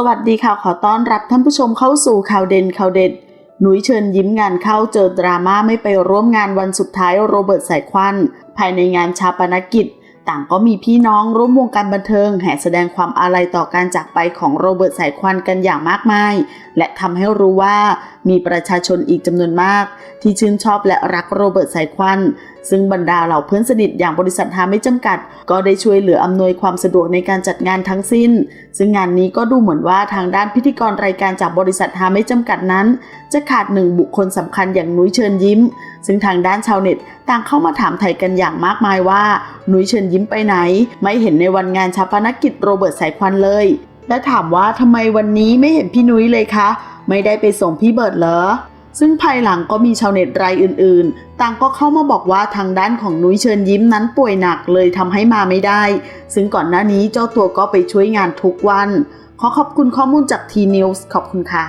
สวัสดีค่ะ ขอต้อนรับท่านผู้ชมเข้าสู่ข่าวเด่นข่าวเด็ด หนุยเชิญยิ้มงานเข้าเจอดราม่าไม่ไปร่วมงานวันสุดท้ายโรเบิร์ตสายควัน ภายในงานชาปนกิจ ต่างก็มีพี่น้องร่วมวงการบันเทิง แห่แสดงความอาลัยต่อการจากไปของโรเบิร์ตสายควันกันอย่างมากมาย และทำให้รู้ว่ามีประชาชนอีกจำนวนมาก ที่ชื่นชอบและรักโรเบิร์ตสายควัน ซึ่งบรรดาเหล่าเพื่อนสนิทอย่างบริษัทฮาไม่จำกัด ก็ได้ช่วยเหลืออำนวยความสะดวกในการจัดงานทั้งสิ้น ซึ่งงานนี้ก็ดูเหมือนว่าทางด้านพิธีกรรายการจากบริษัทฮาไม่จำกัดนั้น จะขาดหนึ่งบุคคลสำคัญอย่างนุ้ยเชิญยิ้ม ซึ่งทางด้านชาวเน็ตต่างเข้ามาถามไทยกันอย่างมากมายว่า หนุยเชิญยิ้มไปไหน ไม่เห็นในวันงานชาปนกิจโรเบิร์ตสายควันเลย และถามว่าทำไมวันนี้ไม่เห็นพี่นุ้ยเลยคะ ไม่ได้ไปส่งพี่เบิร์ดเหรอซึ่งภายหลังก็มีชาวเน็ตรายอื่นๆ ต่างก็เข้ามาบอกว่าทางด้านของนุ้ยเชิญยิ้มนั้นป่วยหนักเลยทำให้มาไม่ได้ ซึ่งก่อนหน้านี้เจ้าตัวก็ไปช่วยงานทุกวัน ขอขอบคุณข้อมูลจากทีนิวส์ขอบคุณค่ะ